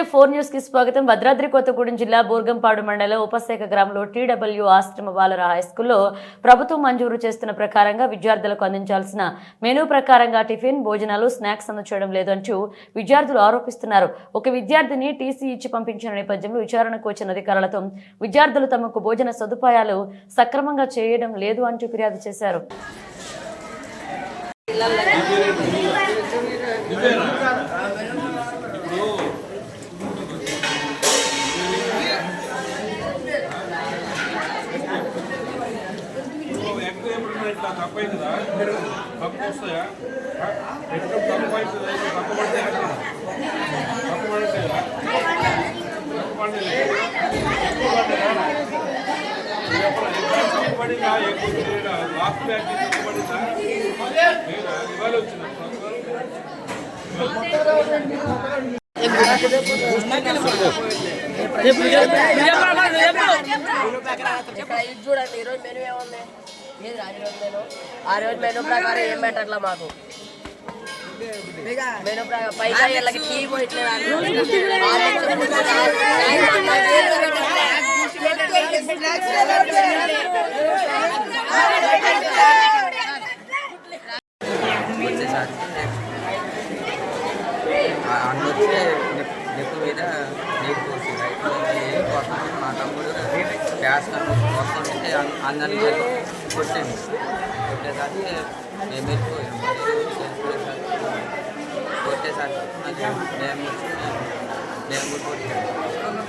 Andhra Pradesh four న్యూస్కి స్వాగతం. భద్రాద్రి కొత్తగూడెం జిల్లా బోర్గంపాడు మండలం ఉపశాఖ గ్రామంలో టీడబ్ల్యూ ఆశ్రమ బాలర హై స్కూల్లో ప్రభుత్వం మంజూరు చేస్తున్న ప్రకారంగా విద్యార్థులకు అందించాల్సిన మెనూ ప్రకారంగా టిఫిన్ భోజనాలు స్నాక్స్ అందచేయడం లేదంటూ విద్యార్థులు ఆరోపిస్తున్నారు. ఒక విద్యార్థిని టీసీ ఇచ్చి పంపించిన నేపథ్యంలో విచారణకు వచ్చిన అధికారులతో విద్యార్థులు తమకు భోజన సదుపాయాలు సక్రమంగా చేయడం లేదు అంటూ ఫిర్యాదు చేశారు. ఇట్లా తప్పు అవుతుందా తప్పు వస్తాయా? ఎక్కడ తప్పు అవుతుందా తప్పు పడితే తప్పు పడితే తప్పు పడిందా ఎక్కువ లేదా లాస్ట్ బ్యాచ్ పడిందా? లేదా ఇవాళ వచ్చిన చూడండి ఈరోజు మెనూ ఏముంది? ఆ రోజు మెనూ ప్రకారం ఏం పెట్టట్లా మాకు మెనూ ప్రకారం పైగా వీళ్ళకి టీ పోయట్లేదు మీద పోసి మా తమ్ముడు గ్యాస్ వస్తుంటే కొట్టింది కొట్టేసరికి మేము వెళ్ళిపోయాం కొట్టేసరికి మళ్ళీ మేము వచ్చి మేము కూడా కొట్టాము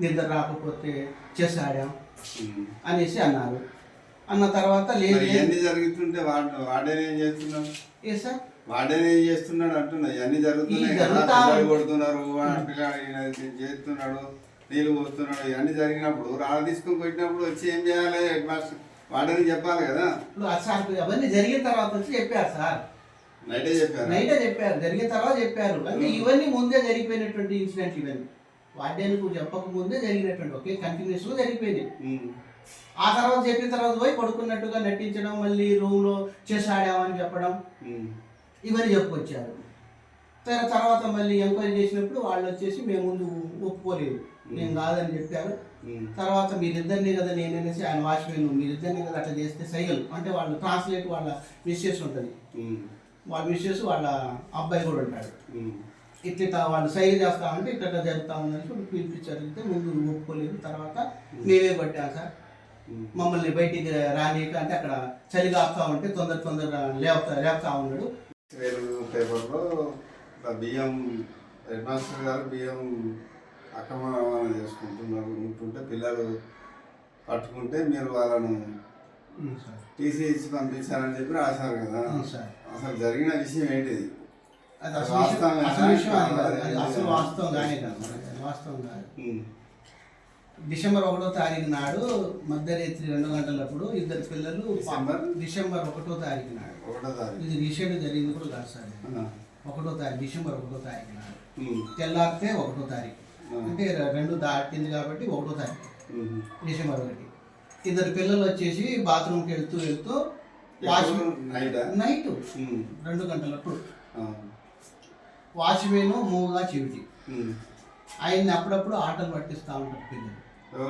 నిద్ర రాకపోతే చెస్ ఆడాం అనేసి అన్నారు. అన్న తర్వాత లేదు. ఇవన్నీ జరుగుతుంటే వాడు వాడేనే ఏం చేస్తున్నాడు? ఏ సార్? వాడేనే ఏం చేస్తున్నాడు అంటున్నా. ఇవన్నీ జరుగుతున్నాయి కొడుతున్నారు చేస్తున్నాడు నీళ్ళు పోస్తున్నాడు ఇవన్నీ జరిగినప్పుడు రాళ్ళు తీసుకొని కొట్టినప్పుడు వచ్చి ఏం చేయాలి? హెడ్ మాస్టర్ వాడని చెప్పాలి కదా. సార్ అవన్నీ జరిగిన తర్వాత వచ్చి చెప్పారు సార్. నైటే చెప్పారు? నైటే చెప్పారు. జరిగిన తర్వాత చెప్పారు. అంటే ఇవన్నీ ముందే జరిగిపోయినటువంటి ఇన్సిడెంట్ ఇవన్నీ. వాడ్యానికి చెప్పక ముందే జరిగినటువంటి ఒకే కంటిన్యూస్లో జరిగిపోయింది. ఆ తర్వాత చెప్పిన తర్వాత పోయి పడుకున్నట్టుగా నటించడం మళ్ళీ రూమ్లో చెస్ ఆడామని చెప్పడం ఇవన్నీ చెప్పుకొచ్చారు. తర్- తర్వాత మళ్ళీ ఎంక్వైరీ చేసినప్పుడు వాళ్ళు వచ్చేసి మేము ముందు ఒప్పుకోలేదు. నేను కాదని చెప్పారు. తర్వాత మీరిద్దరిని కదా నేను అనేసి ఆయన వాచ్మెన్ మీరిద్దరిని కదా అట్లా చేస్తే సైకిల్ అంటే వాళ్ళు ట్రాన్స్లేట్ వాళ్ళ మిస్సెస్ ఉంటుంది. వాళ్ళ మిస్సెస్ వాళ్ళ అబ్బాయి కూడా ఉంటాడు. ఇట్లా వాళ్ళు సైకిల్ చేస్తామంటే ఇట్లా జరుగుతా ఉందని చెప్పి పిలిపించి అడిగితే ముందు ఒప్పుకోలేదు. తర్వాత మేమే పట్టాం సార్. మమ్మల్ని బయటికి రానీక అంటే అక్కడ చలి కాస్తా ఉంటే తొందర తొందర లేపుతా లేపుతా ఉన్నాడు. పేపర్లో బియ్యం హెడ్ మాస్టర్ గారు బియ్యం అక్రమణ చేసుకుంటున్నారు. ఉంటుంటే పిల్లలు పట్టుకుంటే మీరు వాళ్ళను టీసీ ఇచ్చి పంపించారని చెప్పి రాశారు కదా. అసలు జరిగిన విషయం ఏంటిది? అది అసలు విషయం- అసలు విషయం అది కాదు. అది అసలు వాస్తవం కానీ కాదు వాస్తవం కాదు. డిసెంబర్ ఒకటో తారీఖు నాడు మధ్యరాత్రి రెండు గంటలప్పుడు ఇద్దరు పిల్లలు డిసెంబర్? డిసెంబర్ ఒకటో తారీఖు నాడు ఒకటో తారీఖు ఇది రీసెంట్ జరిగింది కూడా కాదు సార్ ఇది. ఒకటో తారీఖు డిసెంబర్ ఒకటో తారీఖు నాడు ఉమ్. తెల్లారితే ఒకటో తారీఖు ఆ. అంటే రె- రెండు దాటింది కాబట్టి ఒకటో తారీఖు ఉమ్. డిసెంబర్ ఒకటి ఇద్దరు పిల్లలు వచ్చేసి బాత్రూమ్కి వెళ్తూ వెళ్తూ ఎప్పుడు? వాచ్మెన్ నైటా? నైట్ ఉమ్. రెండు గంటలప్పుడు ఆ. వాచ్మెన్ మూగా చెవిటి. ఆయన్ని అప్పుడప్పుడు ఆటలు పట్టిస్తూ ఉంటారు పిల్లలు.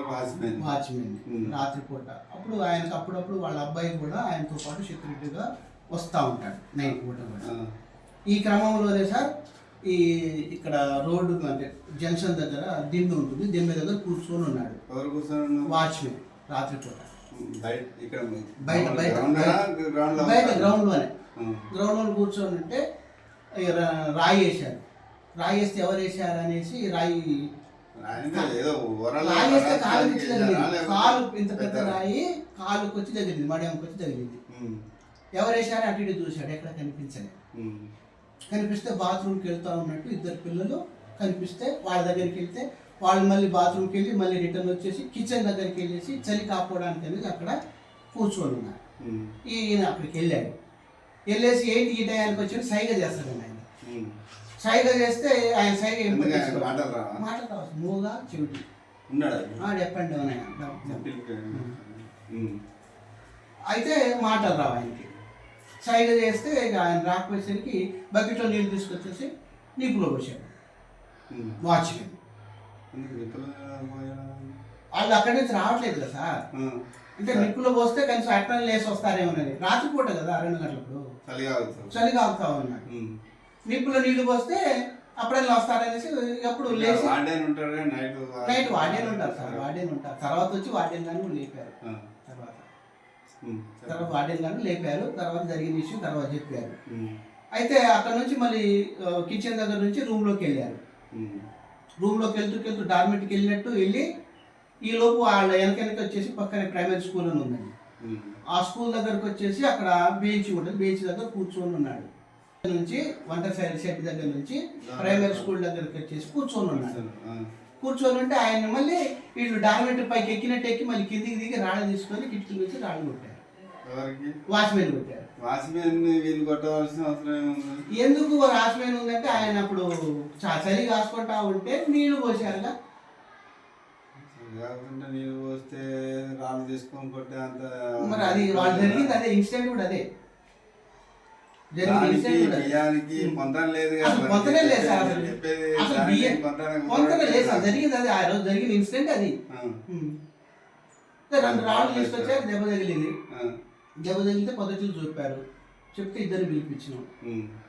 వాచ్మెన్. వాచ్మెన్. రాత్రిపూట. అప్పుడు ఆయనకు అప్పుడప్పుడు వాళ్ళ అబ్బాయి కూడా ఆయనతో పాటు సెక్యూరిటీగా వస్తూ ఉంటాడు నైట్ పూట కూడా. ఈ క్రమంలోనే సార్ ఈ ఇక్కడ రోడ్డు అంటే జంక్షన్ దగ్గర దిమ్మె ఉంటుంది. దిమ్మె దగ్గర కూర్చొని ఉన్నాడు. ఎవరు కూర్చొని వాచ్మెన్ రాత్రిపూట. బయట బయట బయట గ్రౌండ్ గ్రౌండ్లో బయట గ్రౌండ్లోనే ఆ. గ్రౌండ్లో కూర్చొని ఉంటే రాయి వేశారు. రాయి వేస్తే ఎవరు వేశారు అనేసి రాయి వేస్తే కాలు ఇంత పెద్ద రాయి? కాలుకి వచ్చి తగిలింది మడియంకి వచ్చి తగిలింది. ఎవరు వేశారు అటు ఇటు చూశాడు ఎక్కడ కనిపించలేదు. ఉమ్. కనిపిస్తే బాత్రూమ్కి వెళ్తా ఉన్నట్టు ఇద్దరు పిల్లలు కనిపిస్తే వాళ్ళ దగ్గరికి వెళ్తే వాళ్ళు మళ్ళీ బాత్రూమ్కి వెళ్ళి మళ్ళీ రిటర్న్ వచ్చేసి కిచెన్ దగ్గరికి వెళ్ళేసి చలి కాపాడడానికి అనేది అక్కడ కూర్చొని ఉన్నారు. ఈయన అక్కడికి వెళ్ళాడు. వెళ్ళేసి ఏంటి ఈ టయానికి వచ్చి సైగ చేస్తాడు ఆయన. సైగ చేస్తే ఆయన సైగ. మాటలు రావచ్చు మూగా చెవిటి. చెప్పండి. అయితే మాటలు రావు ఆయనకి. సైగ చేస్తే ఆయన రాకపోయేసరికి బకెట్లో నీళ్ళు తీసుకొచ్చేసి. వాచ్మెన్ ఎందుకు నిప్పులు పోయాడా? వాళ్ళు అక్కడి నుంచి రావట్లేదు కదా సార్. అంటే నిప్పులో పోస్తే కనీసం అట్లా లేసి వస్తారేమోనని రాత్రిపూట కదా రెండు గంటలప్పుడు. అవుతా ఉన్నాడు ఉమ్. నిప్పులో నీళ్ళు పోస్తే అప్పుడైనా వస్తారనేసి అప్పుడు లేచి వార్డెన్ కానీ నైట్ నైట్ వార్డెన్ ఉంటారు సార్ వార్డెన్ ఉంటారు. తర్వాత వచ్చి వార్డెన్ గాను లేపారు. తర్వాత. తర్వాత వార్డెన్ గాను లేపారు. తర్వాత జరిగిన విషయం తర్వాత చెప్పారు. అయితే అక్కడ నుంచి మళ్ళీ కిచెన్ దగ్గర నుంచి రూమ్లోకి వెళ్ళారు. రూమ్లోకి వెళ్తూ వెళ్తూ డార్మెంట్కి వెళ్ళినట్టు వెళ్ళి ఈ లోపు వాళ్ళ వెనక వెనక వచ్చేసి పక్కనే ప్రైమరీ స్కూల్ అని ఉందండి. ఆ స్కూల్ దగ్గరకు వచ్చేసి అక్కడ బెంచ్ ఉంటుంది. బెంచ్ దగ్గర కూర్చొని ఉన్నాడు. నుంచి వంట సెట్ దగ్గర నుంచి ప్రైమరీ స్కూల్ దగ్గరకు వచ్చేసి కూర్చొని ఉన్నాడు. కూర్చొని ఉంటే ఆయన మళ్ళీ వీళ్ళు డార్మెంటరీ పైకి ఎక్కినట్టు ఎక్కి మళ్ళీ కిందికి దిగి రాళ్ళు తీసుకొని కిటికీ నుంచి రాళ్ళు కొట్టారు. వాచ్మెన్ కొట్టారు. వాచ్మెన్ వీళ్ళు కొట్టవలసిన అవసరం ఎందుకు వాచ్మెన్ ఉందంటే ఆయన అప్పుడు చ- చలి కాసుకుంటా ఉంటే నీళ్ళు పోసారుగా. కాకుండా నీళ్ళు పోస్తే రాళ్ళు తీసుకొని కొట్టే అంత మరి అది వాళ్ళు జరిగింది అదే ఇన్సిడెంట్ కూడా అదే. దానికి. బియ్యానికి లేదు. పొంతనే లేదు సార్ అసలు. చెప్పేది అసలు బియ్యం పొంతనే లేదు సార్. జరిగింది అదే. ఆ రోజు జరిగిన ఇన్సిడెంట్ అది. రెండు రాళ్ళు తీసుకొచ్చారు దెబ్బ తగిలింది. దెబ్బ తగిలితే పద్ధతులు చూపారు. చెప్తే ఇద్దరిని పిలిపించినాం.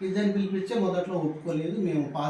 ఇద్దరిని పిలిపించే మొదట్లో ఒప్పుకోలేదు మేము పాస్